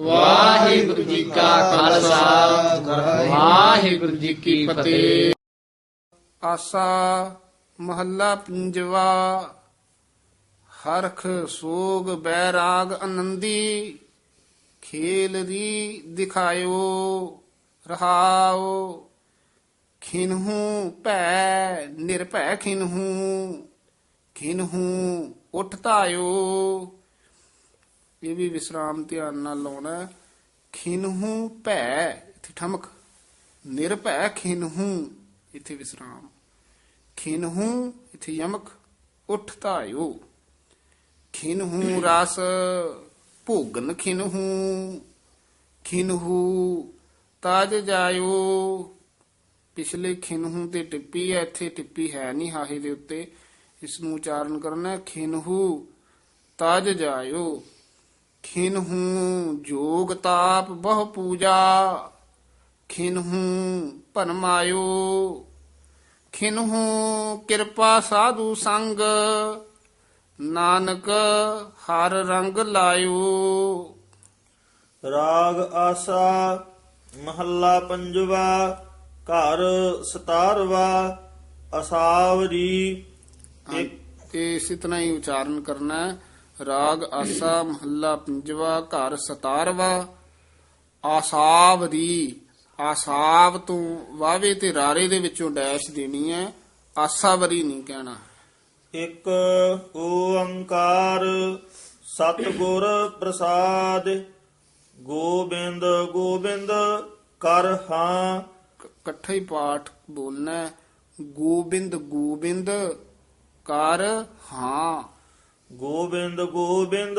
ਵਾਹਿਗੁਰੂ ਜੀ ਕਾ ਖਾਲਸਾ। ਵਾਹਿਗੁਰੂ ਜੀ ਕੀ ਫਤਿਹ। ਆਸਾ ਮਹੱਲਾ ਪੰਜਵਾ, ਹਰਖ ਸੋਗ ਬੈਰਾਗ ਆਨੰਦੀ, ਖੇਲ ਰੀ ਦਿਖਾਇਓ, ਰਹਾਓ। ਖਿਨਹੂ ਭੈ ਨਿਰਭੈ ਖਿਨਹੂ ਖਿਨਹੂ ਉਠ ਧਾਇਓ। ਇਹ ਵੀ ਵਿਸਰਾਮ ਧਿਆਨ ਨਾਲ ਲਾਉਣਾ ਹੈ। ਖਿਨਹੂ ਭੈ, ਇੱਥੇ ਠਮਕ। ਨਿਰਭੈ ਖਿਨਹੂ, ਇੱਥੇ ਵਿਸਰਾਮ। ਖਿਨਹੂ, ਇੱਥੇ ਯਮਕ। ਉਠ ਧਾਇਓ। ਖਿਨਹੂ ਰਸ, ਭੋਗਨ ਖਿਨਹੂ। ਖਿਨਹੂ ਤਾਜ ਜਾਇਓ। ਪਿਛਲੇ ਖਿਨਹੂ ਤੇ ਟਿੱਪੀ ਹੈ, ਇੱਥੇ ਟਿੱਪੀ ਹੈ ਨਹੀਂ ਹਾਹੇ ਦੇ ਉੱਤੇ। ਇਸ ਨੂੰ ਉਚਾਰਨ ਕਰਨਾ ਹੈ, ਖਿਨਹੂ ਤਾਜ ਜਾਇਓ। ਖਿਨਹੂ ਜੋਗ ਤਾਪ ਬਹੁ ਪੂਜਾ ਖਿਨਹੂ ਭਨਮਾਇਓ ਖਿਨਹੂ ਕਿਰਪਾ ਸਾਧੂ ਸੰਗ ਨਾਨਕ ਹਰ ਰੰਗ ਲਾਇਓ। ਰਾਗ ਆਸਾ ਮਹੱਲਾ ਪੰਜਵਾ ਘਰ ਸਤਾਰਵਾ ਅਸਾਵਰੀ। ਇੱਕ ਤੇ ਇਸ ਇਤਨਾ ਹੀ ਉਚਾਰਨ ਕਰਨਾ ਹੈ। ਰਾਗ ਆਸਾ ਮਹੱਲਾ ਪੰਜਵਾ ਘਰ 17ਵਾਂ ਆਸਾਵਰੀ ਆਸਾਵ ਤੋਂ ਵਾਵੇ ਤੇ ਰਾਰੇ ਦੇ ਵਿੱਚੋਂ ਡੈਸ਼ ਦੇਣੀ ਹੈ। ਆਸਾਵਰੀ ਨਹੀਂ ਕਹਿਣਾ। ਇੱਕ ਓੰਕਾਰ ਸਤਿਗੁਰ ਪ੍ਰਸਾਦ ਗੋਬਿੰਦ ਗੋਬਿੰਦ ਕਰ ਹਾਂ। ਇਕੱਠਾ ਹੀ ਪਾਠ ਬੋਲਣਾ। ਗੋਬਿੰਦ ਗੋਬਿੰਦ ਕਰ ਹਾਂ। ਗੋਬਿੰਦ ਗੋਬਿੰਦ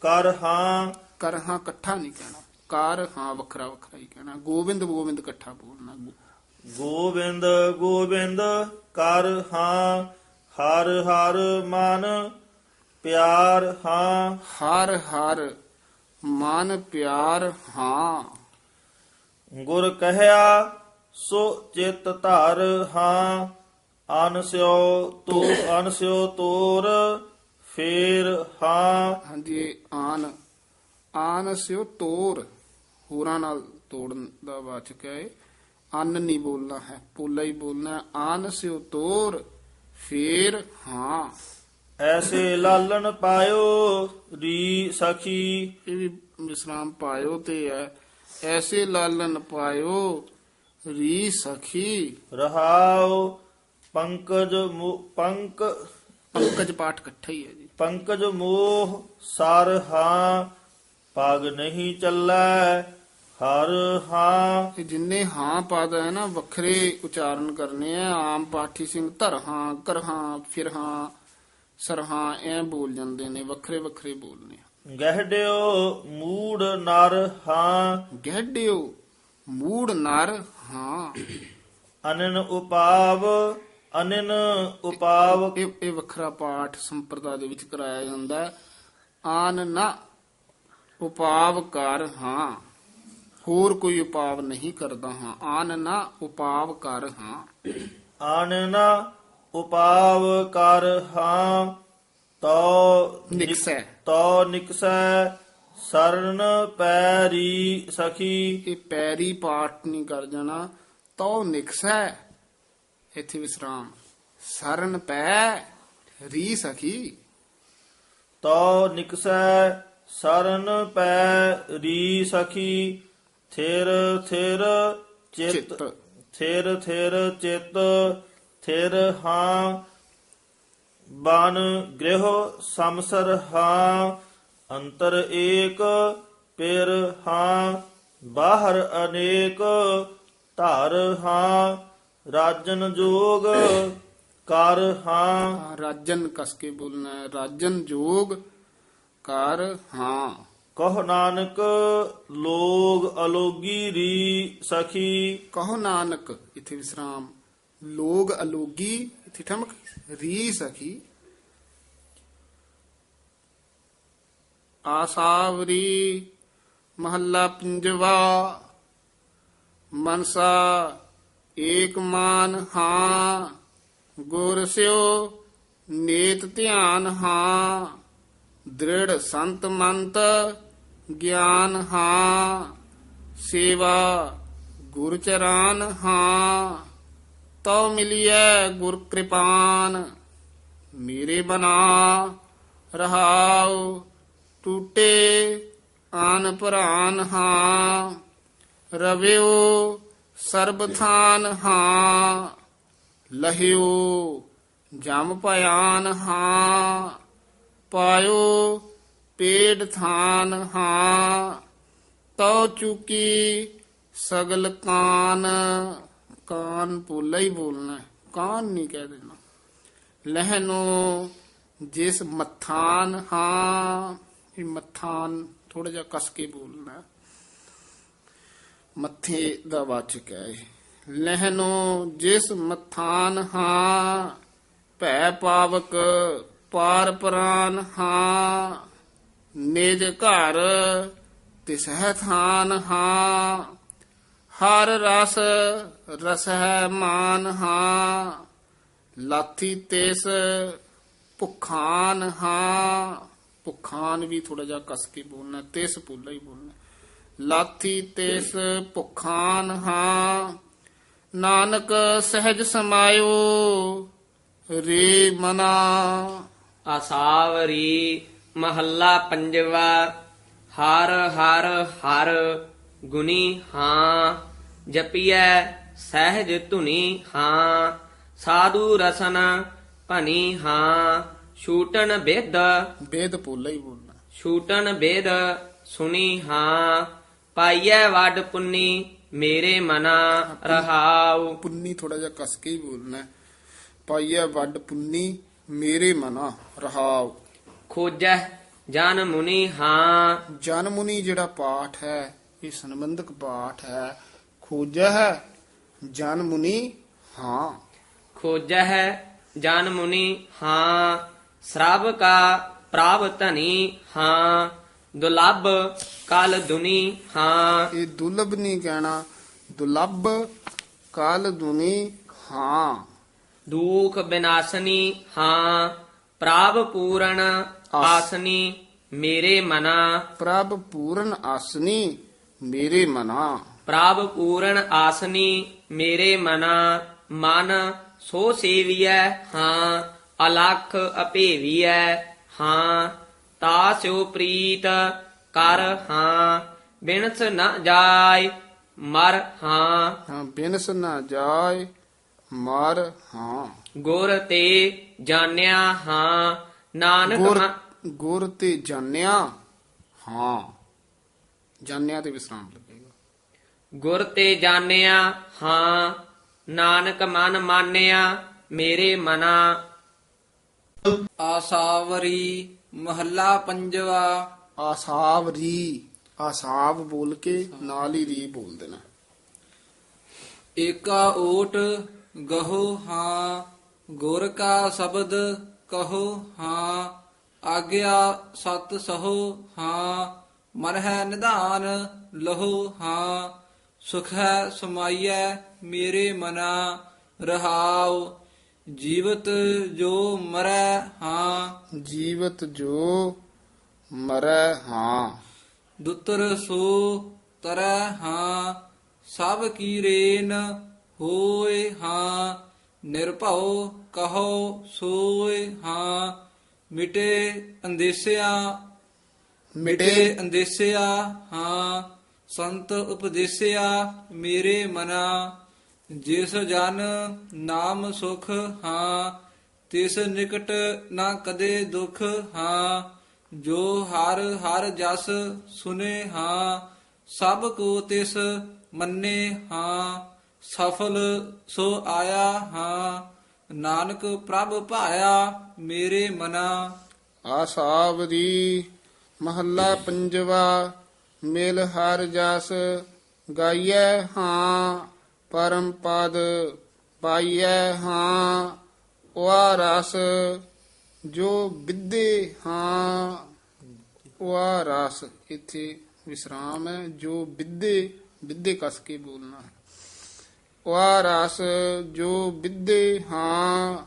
ਕਰ ਹਾਂ। ਕਰ ਹਾਂ ਇਕੱਠਾ ਨਹੀਂ ਕਹਿਣਾ। ਕਰ ਹਾਂ ਵੱਖਰਾ ਵੱਖਰਾ ਹੀ ਕਹਿਣਾ। ਗੋਬਿੰਦ ਗੋਬਿੰਦ ਇਕੱਠਾ ਬੋਲਣਾ। ਗੋਬਿੰਦ ਗੋਬਿੰਦ ਕਰ ਹਾਂ। ਹਰ ਹਰ ਮਨ ਪਿਆਰ ਹਾਂ। ਹਰ ਹਰ ਮਨ ਪਿਆਰ ਹਾਂ। ਗੁਰ ਕਹਿਆ ਸੋ ਚਿਤ ਧਰ ਹਾਂ। ਅਨਸਿਓ ਤੋ ਅਨਸਿਓ ਤੋਰ ਫੇਰ ਹਾਂ। ਹਾਂਜੀ ਇਹ ਆਨ। ਆਨ ਸਿਓ ਤੋਰ। ਹੋਰਾਂ ਨਾਲ ਤੋੜਨ ਦਾ ਵਾਚਕ ਹੈ ਇਹ। ਅੰਨ ਨਹੀਂ ਬੋਲਣਾ ਹੈ ਪੋਲਾ ਹੀ ਬੋਲਣਾ ਹੈ। ਆਨ ਸਿਓ ਤੋਰ ਫੇਰ ਹਾਂ। ਐਸੇ ਲਾਲਨ ਪਾਇਓ ਰੀ ਸਖੀ। ਇਹ ਵੀ ਵਿਸਰਾਮ ਪਾਇਓ ਤੇ ਹੈ। ਐਸੇ ਲਾਲਨ ਪਾਇਓ ਰੀ ਸਖੀ। ਰਹਾਉ ਪੰਕਜ ਮੋ- ਪੰਕ ਪੰਕਜ ਪਾਠ ਇਕੱਠਾ ਹੀ ਹੈ ਜੀ। ਪੰਕਜ ਮੋਹ ਸਰ ਹਾਂ ਪਗ ਨਹੀਂ ਚੱਲੈ ਹਰ ਹਾਂ। ਇਹ ਜਿੰਨੇ ਹਾਂ ਪਦ ਹੈ ਨਾ ਵੱਖਰੇ ਉਚਾਰਨ ਕਰਨੇ ਆ। ਆਮ ਪਾਠੀ ਸਿੰਘ ਧਰ ਹਾਂ ਕਰ ਹਾਂ ਫਿਰ ਹਾਂ ਸਰ ਹਾਂ ਐ ਬੋਲ ਜਾਂਦੇ ਨੇ ਵੱਖਰੇ ਵੱਖਰੇ ਬੋਲਨੇ। ਗਹਿੜਿਓ ਮੂੜ ਨਰ ਹਾਂ। ਗਹਿੜਿਓ ਮੂੜ ਨਰ ਹਾਂ। ਅਨਨ ਉਪਾਵ ਅਨਨ ਉਪਾਵ ਇਹ ਇਹ ਵੱਖਰਾ ਪਾਠ ਸੰਪਰਦਾ ਦੇ ਵਿੱਚ ਕਰਾਇਆ ਜਾਂਦਾ ਹੈ। ਆਨ ਨਾ ਉਪਾਵ ਕਰ ਹਾਂ। ਹੋਰ ਕੋਈ ਉਪਾਵ ਨਹੀਂ ਕਰਦਾ ਹਾਂ। ਆਨ ਨਾ ਉਪਾਵ ਕਰ ਹਾਂ। ਆਨਨ ਉਪਾਵ ਕਰ ਹਾਂ। ਤੋ ਨਿਕਸੈ। ਤੋ ਨਿਕਸੈ ਸਰਨ ਪੈਰੀ ਸਖੀ। ਇਹ ਪੈਰੀ ਪਾਠ ਨਹੀਂ ਕਰ ਜਾਣਾ। ਤਉ ਨਿਕਸੈ ਇੱਥੇ ਵਿਸਰਾਮ। ਸਰਨ ਪੈ ਰੀ ਸਖੀ। ਤੋ ਨਿਕਸੈ ਸਰਨ ਪੈ ਰੀ ਸਖੀ ਥਿਰ ਥਿਰ ਚਿਤ ਥਿਰ ਥਿਰ ਚਿਤ ਥਿਰ ਹਾਂ ਬਨ ਗ੍ਰਹਿ ਸਮਸਰ ਹਾਂ ਅੰਤਰ ਏਕ ਪਿਰ ਹਾਂ ਬਾਹਰ ਅਨੇਕ ਧਰ ਹਾਂ ਰਾਜਨ ਜੋਗ ਕਰ ਹਾਂ। ਹਾਂ, ਰਾਜਨ ਕਸ ਕੇ ਬੋਲਣਾ ਹੈ। ਰਾਜਨ ਜੋਗ ਕਰ ਹਾਂ। ਕਹ ਨਾਨਕ ਲੋਗ ਅਲੋਗੀ ਰੀ ਸਖੀ। ਕਹੋ ਨਾਨਕ ਇੱਥੇ ਵਿਸਰਾਮ। ਲੋਗ ਅਲੋਗੀ ਇੱਥੇ ਠਮਕ। ਰੀ ਸਖੀ। ਆਸਾਵਰੀ ਮਹੱਲਾ ਪੰਜਵਾ। ਮਨਸਾ ਏਕ ਮਾਨ ਹਾਂ, ਗੁਰ ਸਿਓ ਨੇਤ ਧਿਆਨ ਹਾਂ, ਦ੍ਰਿੜ ਸੰਤ ਮੰਤ ਗਿਆਨ ਹਾਂ, ਸੇਵਾ ਗੁਰ ਚਰਾਨ ਹਾਂ, ਤਉ ਮਿਲਿਐ ਗੁਰ ਕਿਰਪਾਨ, ਮੇਰੇ ਬਨਾ ਰਹਾਉ ਟੂਟੇ ਆਨ ਪ੍ਰਾਨ ਹਾਂ, ਰਵਿਓ ਸਰਬ ਥਾਨ ਹਾਂ, ਲਹਿਓ ਜਮ ਭਿਆਨ ਹਾਂ, ਪਾਇਓ ਪੇੜ ਥਾਨ ਹਾਂ, ਤਉ ਚੁਕੀ ਸਗਲ ਕਾਨ ਕਾਨ ਪੋਲਾ ਹੀ ਬੋਲਣਾ ਕਾਨ ਨਹੀਂ ਕਹਿ ਦੇਣਾ। ਲਹਿਨੋ ਜਿਸ ਮਥਾਨ ਹਾਂ, ਇਹ ਮਥਾਨ ਥੋੜਾ ਜਿਹਾ ਕਸ ਕੇ ਬੋਲਣਾ। ਮੱਥੇ ਦਾ ਵਾਚਕ ਹੈ ਲਹਿਨੋ ਜਿਸ ਮਥਾਨ ਹਾਂ, ਭੈ ਪਾਵਕ ਪਾਰ ਪ੍ਰਾਨ ਹਾਂ, ਨਿਜ ਘਰ ਤਿਸਹਿ ਥਾਨ ਹਾਂ, ਹਰ ਰਸ ਰਸ ਹੈ ਮਾਨ ਹਾਂ, ਲਾਥੀ ਤੇਸ ਭੁਖਾਨ ਹਾਂ। ਭੁਖਾਨ ਵੀ ਥੋੜਾ ਜਿਹਾ ਕਸ ਕੇ ਬੋਲਣਾ, ਤੇਸ ਪੂਲਾ ਹੀ ਬੋਲਣਾ। ਲਾਥੀ ਤਿਸ ਭੁਖਾਨ ਹਾਂ। ਨਾਨਕ ਸਹਿਜ ਸਮਾਇਓ ਰੇ ਮਨਾ। ਆਸਾਵਰੀ ਮਹੱਲਾ ਪੰਜਵਾ ਹਰ ਹਰ ਹਰ ਗੁਨੀ ਹਾਂ। ਜਪੀਐ ਸਹਿਜ ਧੁਨੀ ਹਾਂ। ਸਾਧੂ ਰਸਨ ਭਨੀ ਹਾਂ। ਛੂਟਨ ਬੇਦ ਵੇਦ ਪੂਲਾ ਹੀ ਬੋਲਣਾ। ਛੂਟਨ ਬੇਦ ਸੁਨੀ ਹਾਂ। ਪਾਈਐ ਵੱਡ ਪੁੰਨੀ ਮੇਰੇ ਮਨਾ ਰਹਾਉ ਪੁੰਨੀ ਥੋੜਾ ਜਿਹਾ ਕਸ ਕੇ ਹੀ ਬੋਲਣਾ ਹੈ। ਪਾਈਐ ਵੱਡ ਪੁੰਨੀ ਮੇਰੇ ਮਨਾ ਰਹਾਉ ਖੋਜੈ ਜਨ ਮੁਨੀ ਹਾਂ ਜਨ ਮੁਨੀ ਜਿਹੜਾ ਪਾਠ ਹੈ ਇਹ ਸੰਬੰਧਕ ਪਾਠ ਹੈ ਖੋਜੈ ਹੈ ਜਨ ਮੁਨੀ ਹਾਂ ਖੋਜੈ ਹੈ ਜਨ ਮੁਨੀ ਹਾਂ ਸਰਬ ਕਾ ਪ੍ਰਾਪ ਧਨੀ ਹਾਂ ਦੁਲੱਭ ਕਲ ਦੁਨੀ ਹਾਂ। ਇਹ ਦੁਲਬ ਨਹੀਂ ਕਹਿਣਾ ਦੁਲੱਭ ਕਾਲ ਦੁਨੀ ਹਾਂ। ਦੁਖ ਬਿਨਾਸਨੀ ਹਾਂ। ਪ੍ਰਾਪ ਪੂਰਨ ਆਸਨੀ ਮੇਰੇ ਮਨਾ। ਪ੍ਰਭ ਪੂਰਨ ਆਸਨੀ ਮੇਰੇ ਮਨਾ। ਪ੍ਰਭ ਪੂਰਨ ਆਸਨੀ ਮੇਰੇ ਮਨਾ। ਮਨ ਸੋ ਸੇਵੀਐ ਹਾਂ। ਅਲਖ ਅਭੇਵੀਐ ਹਾਂ। ਤਾਸਿਓ ਪ੍ਰੀਤ ਕਰ ਹਾਂ ਬਿਨਸ ਨ ਜਾਏ ਮਰ ਹਾਂ। ਹਾਂ ਬਿਨਸ ਨਾ ਜਾਏ ਮਰ ਹਾਂ। ਗੁਰ ਤੇ ਜਾਣਿਆ ਹਾਂ ਨਾਨਕ ਗੁਰ ਤੇ ਜਾਣਿਆ ਹਾਂ। ਜਾਣਿਆ ਤੇ ਵਿਸਰਾਮ ਲੱਗੇਗਾ। ਗੁਰ ਤੇ ਜਾਣਿਆ ਹਾਂ ਨਾਨਕ ਮਨ ਮਾਨਿਆ ਮੇਰੇ ਮਨਾ। ਆਸਾਵਰੀ ਮਹੱਲਾ ਪੰਜਵਾ ਆਸਾਵ ਰੀ। ਆਸਾਵ ਬੋਲ ਕੇ ਨਾਲ ਹੀ ਰੀ ਬੋਲ ਦੇਣਾ। ਏਕਾ ਓਟ ਗਹੋ ਹਾਂ ਗੁਰ ਕਾ ਸ਼ਬਦ ਕਹੋ ਹਾਂ ਆਗਿਆ ਸਤ ਸਹੋ ਹਾਂ ਮਨ ਹੈ ਨਿਧਾਨ ਲਹੋ ਹਾਂ ਸੁਖ ਹੈ ਸਮਾਈਐ ਮੇਰੇ ਮਨਾ ਰਹਾਉ ਜੀਵਤ ਜੋ ਮਰੈ ਹਾਂ। ਜੀਵਤ ਜੋ ਮਰੈ ਹਾਂ। ਦੁੱਤਰ ਸੋ ਤਰੈ ਹਾਂ। ਸਭ ਕੀ ਰੇਨ ਹੋਏ ਹਾਂ। ਨਿਰਭਉ ਕਹੋ ਸੋਏ ਹਾਂ। ਮਿਟੇ ਅੰਦੇਸਿਆ ਮਿਟੇ ਅੰਦੇਸਿਆ ਹਾਂ। ਸੰਤ ਉਪਦੇਸਿਆ ਮੇਰੇ ਮਨਾ। ਜਿਸ ਜਨ ਨਾਮ ਸੁਖ ਹਾਂ, ਤਿਸ ਨਿਕਟ ਨਾ ਕਦੇ ਦੁਖ ਹਾਂ, ਜੋ ਹਰ ਹਰ ਜਸ ਸੁਨੇ ਹਾਂ, ਸਭ ਕੋ ਤਿਸ ਮੰਨੇ ਹਾਂ, ਸਫਲ ਸੋ ਆਇਆ ਹਾਂ, ਨਾਨਕ ਪ੍ਰਭ ਭਾਇਆ ਮੇਰੇ ਮਨਾ। ਆਸਾਵਰੀ ਮਹੱਲਾ ਪੰਜਵਾ, ਮਿਲ ਹਰ ਜਸ ਗਾਈਐ ਹਾਂ। ਪਰਮ ਪਦ ਪਾਈਐ ਹਾਂ ਵਾ ਰਸ ਜੋ ਵਿਦੇ ਹਾਂ। ਵਾ ਰਸ, ਇੱਥੇ ਵਿਸਰਾਮ ਹੈ, ਜੋ ਵਿਦੇ ਵਿਦੇ ਕਸ ਕੇ ਬੋਲਣਾ ਹੈ। ਵਾ ਰਸ ਜੋ ਵਿਦੇ ਹਾਂ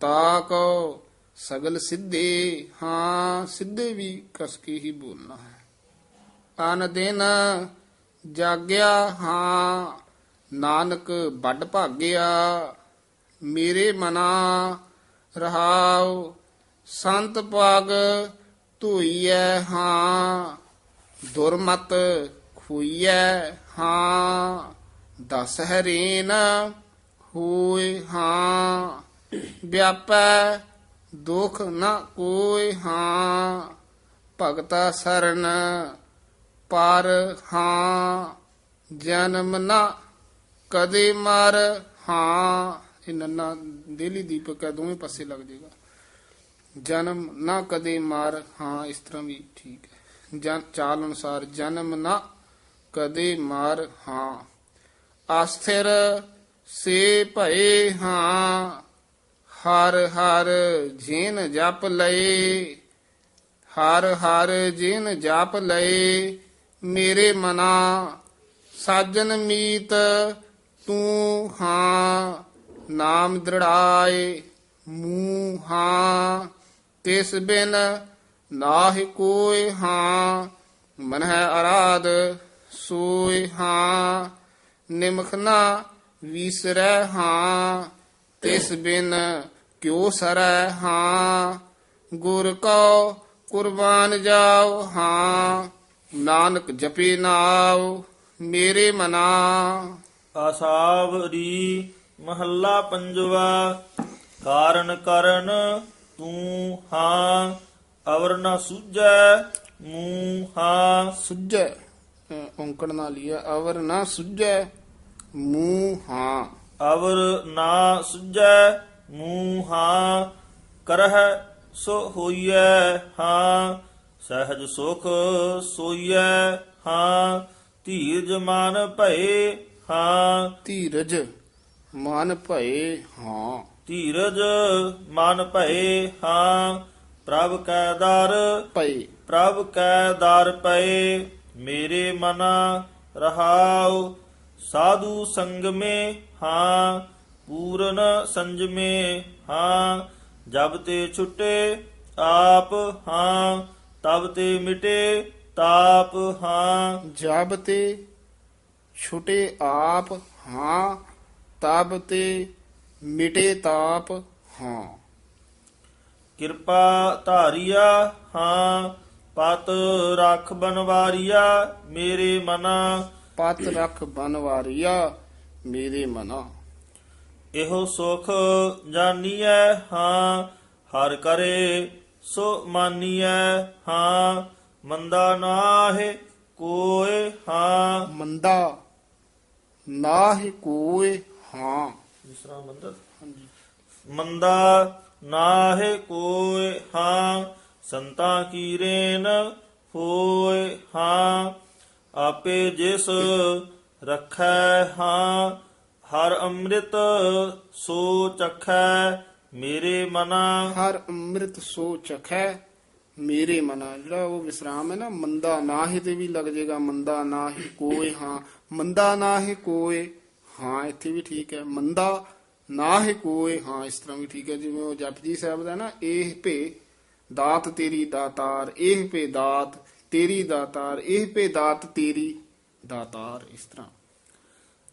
ਤਾਕੋ ਸਗਲ ਸਿੱਧੇ ਹਾਂ, ਸਿੱਧੇ ਵੀ ਕਸ ਕੇ ਹੀ ਬੋਲਣਾ ਹੈ। ਅਨ ਦਿਨ ਜਾਗਿਆ ਹਾਂ ਨਾਨਕ ਵੱਡ ਭਾਗਿਆ, ਮੇਰੇ ਮਨਾ ਰਹਾਉ, ਸੰਤ ਪਾਗ ਧੋਈਐ ਹਾਂ, ਦੁਰਮਤ ਖੁਈਐ ਹਾਂ, ਦਸ ਹਰੇਨ ਹੋਏ ਹਾਂ, ਵਿਆਪੈ ਦੁਖ ਨਾ ਕੋਈ ਹਾਂ, ਭਗਤਾ ਸਰਨ ਪਰ ਹਾਂ, ਜਨਮ ਨਾ ਕਦੇ ਮਰ, ਹਾਂ, ਇਹ ਨੰਨਾ ਦੇਲੀ ਦੀਪਕ ਹੈ, ਦੋਵੇਂ ਪਾਸੇ ਲੱਗ ਜਾਏਗਾ। ਜਨਮ ਨਾ ਕਦੇ ਮਰ, ਹਾਂ, ਇਸ ਤਰ੍ਹਾਂ ਵੀ ਠੀਕ ਹੈ। ਜਨ, ਚਾਲ ਅਨੁਸਾਰ ਜਨਮ ਨਾ ਕਦੇ ਮਰ, ਹਾਂ। ਆਸਥਿਰ ਸੇ ਭਏ, ਹਾਂ। ਹਰ ਹਰ ਜਿਨ ਜਪ ਲਏ। ਹਰ ਹਰ ਜਿਨ ਜਪ ਲਏ। ਮੇਰੇ ਮਨਾ ਸਾਜਨ ਮੀਤ ਤੂੰ ਹਾਂ ਨਾਮ ਦ੍ਰਿੜਾਏ, ਮੂੰਹ ਹਾਂ, ਤਿਸ ਬਿਨ ਨਾਹਿ ਕੋਇ ਹਾਂ ਮਨ ਹੈ ਅਰਾਧ ਸੋਇ ਹਾਂ, ਨਿਮਖ ਨਾ ਵਿਸਰੈ ਹਾਂ, ਤਿਸ ਬਿਨ ਕਿਉ ਸਰੈ ਹਾਂ, ਗੁਰ ਕੋ ਕੁਰਬਾਨ ਜਾਓ ਹਾਂ, ਨਾਨਕ ਜਪੇ ਨਾਉ, ਮੇਰੇ ਮਨਾ। ਆਸਾਵਰੀ ਮਹੱਲਾ ਪੰਜਵਾ ਕਾਰਨ ਕਰਨ ਤੂੰ ਹਾਂ ਅਵਰ ਨ ਸੁਝੈ ਮੂੰ ਹਾਂ। ਸੁਝੈ ਔਂਕੜ ਨਾਲ ਲਿਆ ਅਵਰ ਨਾ ਸੁਝੈ ਮੂੰਹ ਹਾਂ। ਅਵਰ ਨਾ ਸੁਝੈ ਮੂੰ ਹਾਂ ਕਰਹਿ ਸੋ ਹੋਈਐ ਹਾਂ ਸਹਿਜ ਸੁਖ ਸੋਈਐ ਹਾਂ ਧੀਰਜ ਮਨ ਭਏ ਹਾਂ। ਧੀਰਜ ਮਨ ਭਏ ਹਾਂ। ਧੀਰਜ ਮਨ ਭਏ ਹਾਂ। ਪ੍ਰਭ ਕੈ ਦਰ ਭਏ। ਪ੍ਰਭ ਕੈ ਦਰ ਪਏ ਮੇਰੇ ਮਨਾ ਰਹਾਉ। ਸਾਧੂ ਸੰਗ ਮੇ ਹਾਂ ਪੂਰਨ ਸੰਜਮੇ ਹਾਂ। ਜਬ ਤੇ ਛੁਟੇ ਆਪ ਹਾਂ ਤਬ ਤੇ ਮਿਟੇ ਤਾਪ ਹਾਂ। ਜਬ ਤੇ ਛੁਟੇ ਆਪ ਹਾਂ ਤਬ ਤੇ ਮਿਟੇ ਤਾਪ ਹਾਂ। ਕਿਰਪਾ ਧਾਰੀਆ ਹਾਂ ਪਤ ਰਖ ਬਨਵਾਰੀਆ ਮੇਰੇ ਮਨਾ। ਪਤ ਰਖ ਬਨਵਾਰੀਆ ਮੇਰੇ ਮਨਾ। ਇਹੋ ਸੁਖ ਜਾਨੀਐ ਹਾਂ ਹਰ ਕਰੇ ਸੋ ਮਾਨੀਐ ਹਾਂ ਮੰਦਾ ਨਾਹਿ ਕੋਏ ਹਾਂ। ਮੰਦਾ ਨਾਹਿ ਕੋਏ ਹਾਂ। ਜਿਸਰਾ ਮੰਦਾ ਮੰਦਾ ਨਾਹਿ ਕੋਏ ਹਾਂ ਸੰਤਾਂ ਕੀ ਰੇਨ ਹੋਏ ਹਾਂ ਆਪੇ ਜਿਸ ਰਖੈ ਹਾਂ ਹਰ ਅੰਮ੍ਰਿਤ ਸੋ ਚਖੈ ਮੇਰੇ ਮਨਾ ਹਰ ਅੰਮ੍ਰਿਤ ਸੋ ਚਖੈ ਮੇਰੇ ਮਨਾ ਜਿਹੜਾ ਉਹ ਵਿਸਰਾਮ ਹੈ ਨਾ ਮੰਦਾ ਨਾਹਿ ਤੇ ਵੀ ਲੱਗ ਜਾਏਗਾ ਮੰਦਾ ਨਾਹਿ ਕੋਏ ਹਾਂ। ਮੰਦਾ ਨਾਹਿ ਕੋਏ ਹਾਂ ਇੱਥੇ ਵੀ ਠੀਕ ਹੈ। ਮੰਦਾ ਨਾਹਿ ਕੋਏ ਹਾਂ ਇਸ ਤਰ੍ਹਾਂ ਵੀ ਠੀਕ ਹੈ। ਜਿਵੇਂ ਉਹ ਜਪਜੀ ਸਾਹਿਬ ਦਾ ਨਾ ਇਹ ਭੇ ਦਾਤ ਤੇਰੀ ਦਾਤਾਰ ਇਹ ਭੇ ਦਾਤ ਤੇਰੀ ਦਾਤਾਰ ਇਹ ਭੇ ਦਾਤ ਤੇਰੀ ਦਾਤਾਰ ਇਸ ਤਰ੍ਹਾਂ।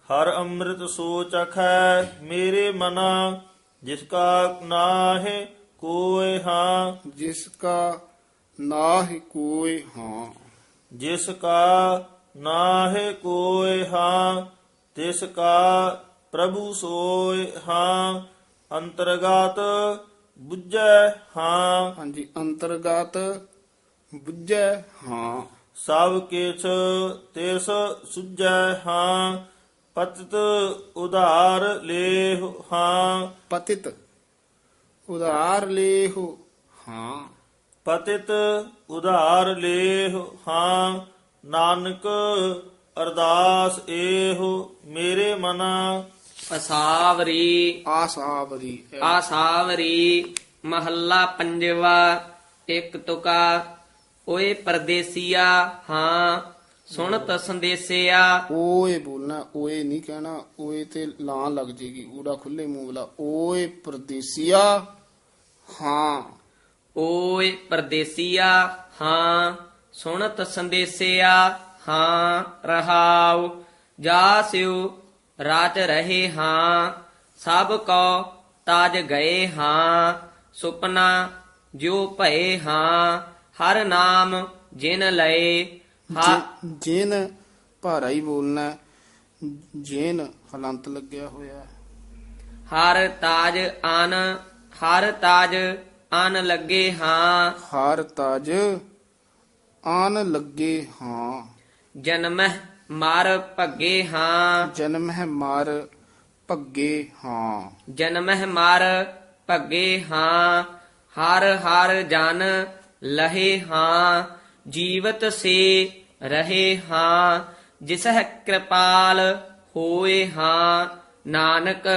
ਹਰ ਅੰਮ੍ਰਿਤ ਸੋ ਚਖੈ ਮੇਰੇ ਮਨਾ ਜਿਸ ਕਾ ਨਾਹਿ ਕੋਏ ਹਾਂ। ਜਿਸ ਕਾ ਨਾਹਿ ਕੋਏ ਹਾਂ। ਜਿਸ ਕਾ ਨਾਹਿ ਕੋਇ ਹਾਂ ਤਿਸ ਕਾ ਪ੍ਰਭੂ ਸੋਇ ਹਾਂ ਅੰਤਰਗਤ ਬੁੱਝੈ ਹਾਂ। ਹਾਂਜੀ ਅੰਤਰਗਤ ਬੁੱਝੈ ਹਾਂ। ਸਭ ਕਿਛ ਤਿਸ ਸੁਝੈ ਹਾਂ ਪਤਿਤ ਉਧਾਰ ਲੇਹ ਹਾਂ। ਪਤਿਤ ਉਧਾਰ ਲੇਹੁ ਹਾਂ। ਪਤਿਤ ਉਧਾਰ ਲੇਹ ਹਾਂ ਨਾਨਕ ਅਰਦਾਸ ਏਹੁ ਮੇਰੇ ਮਨਾ। ਅਸਾਵਰੀ। ਆਸਾਵਰੀ। ਆਸਾਵਰੀ ਮਹੱਲਾ ਪੰਜਵਾ ਇੱਕ ਤੁਕਾ। ਓਏ ਪਰਦੇਸੀਆ ਹਾਂ ਸੁਣਤ ਸੰਦੇਸਿਆ। ਓਏ ਬੋਲਣਾ ਓਏ ਨਹੀਂ ਕਹਿਣਾ ਓਏ ਤੇ ਲਾਂ ਲੱਗ ਜੇਗੀ ਊੜਾ ਖੁੱਲੇ ਮੂੰਹ ਵਾਲਾ। ਓਏ ਪਰਦੇਸੀਆ ਹਾਂ। ਓਏ ਪਰਦੇਸੀਆ ਹਾਂ ਸੁਣਤ ਸੰਦੇਸਿਆ ਹਾਂ ਰਹਾਉ ਜਾ ਸਿਉ ਰਾਤ ਰਹੇ ਹਾਂ ਸਭ ਕੋ ਤਾਜ ਗਏ ਹਾਂ ਸੁਪਨਾ ਜਿਉ ਭਏ ਹਾਂ ਹਰ ਨਾਮ ਜਿਨ ਲਏ ਜੇਨ ਭਾਰਾ ਹੀ ਬੋਲਣਾ। ਜੇਨ ਹਲੰਤ ਲੱਗਿਆ ਹੋਇਆ। ਹਰ ਤਾਜ ਆਨ ਹਰ ਤਾਜ ਆਨ ਲੱਗੇ ਹਾਂ। ਹਾਰ ਤਾਜ ਆਨ ਲੱਗੇ ਹਾਂ। ਜਨਮਹਿ ਮਰ ਭੱਗੇ ਹਾਂ। ਜਨਮ ਹੈ ਮਾਰ ਭੱਗੇ ਹਾਂ। ਜਨਮਹਿ ਮਰ ਭੱਗੇ ਹਾਂ। ਹਰ ਹਰ ਜਨ ਲਹੇ ਹਾਂ। ਜੀਵਤ ਸੇ ਰਹੇ ਹਾਂ। ਜਿਸਹਿ ਕਿਰਪਾਲ ਹੋਏ ਹਾਂ। ਨਾਨਕ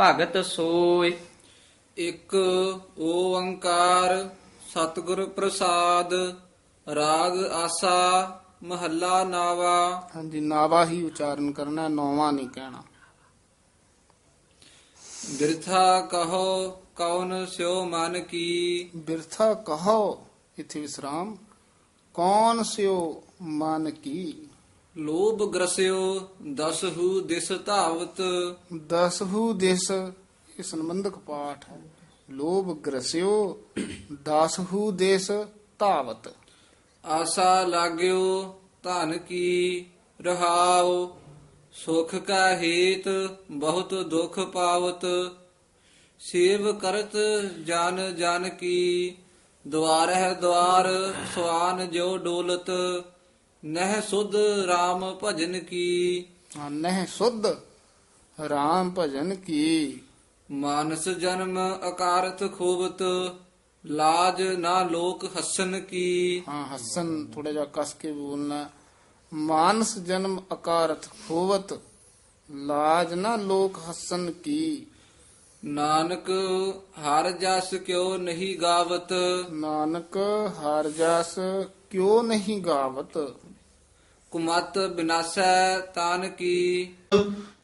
ਭਗਤ ਸੋਏ। ਇੱਕ ਓੰਕਾਰ ਸਤਿਗੁਰ ਪ੍ਰਸਾਦ ਰਾਗ ਆਸਾ ਮਹੱਲਾ ਨਾਵਾ। ਹਾਂਜੀ ਨਾਵਾ ਹੀ ਉਚਾਰਨ ਕਰਨਾ ਨੌਵਾਂ ਨਹੀਂ ਕਹਿਣਾ। ਬਿਰਥਾ ਕਹੋ ਕੌਣ ਸਿਓ ਮਨ ਕੀ? ਬਿਰਥਾ ਕਹੋ ਇਥੇ ਵਿਸਰਾਮ। ਕੌਣ ਸਿਓ ਮਨ ਕੀ? ਲੋਭ ਗ੍ਰਸਿਓ ਦਸਹੂ ਦਿਸ ਧਾਵਤ। ਦਸਹੂ ਦਿਸ ਇਹ ਸੰਬੰਧਕ ਪਾਠ ਹੈ। ਲੋਭ ਗ੍ਰਸਿਓ ਦਸਹੂ ਦਿਸ ਧਾਵਤ। ਆਸਾ ਲਾਗਿਓ ਧਨ ਕੀ ਰਹਾਉ ਸੁਖ ਕਾ ਹੇਤ ਬਹੁਤ ਦੁਖ ਪਾਵਤ। ਸੇਵ ਕਰਤ ਜਨ ਜਨ ਕੀ ਦਵਾਰ ਹੈ ਦਵਾਰ ਸੁਆਨ ਜੋ ਡੋਲਤ। ਨਹਿ ਸੁਧ RAM ਭਜਨ ਕੀ। ਨਹਿ ਸੁਧ ਰਾਮ ਭਜਨ ਕੀ। ਮਾਨਸ ਜਨਮ ਅਕਾਰਤ ਖੋਬਤ ਲਾਜ ਨਾ ਲੋਕ ਹਸਨ ਕੀ। ਹਾਂ ਹਸਨ ਥੋੜਾ ਜਿਹਾ ਕਸ ਕੇ ਬੋਲਣਾ। ਮਾਨਸ ਜਨਮ ਅਕਾਰਤ ਖੋਵਤ ਲਾਜ ਨਾ ਲੋਕ ਹਸਨ ਕੀ। ਨਾਨਕ ਹਰ ਜਸ ਕਿਉ ਨਹੀਂ ਗਾਵਤ। ਨਾਨਕ ਹਰ ਜਸ ਕਿਉ ਨਹੀਂ ਗਾਵਤ। ਕੁਮਤ ਬਿਨਾਸੈ ਤਾਨ ਕੀ।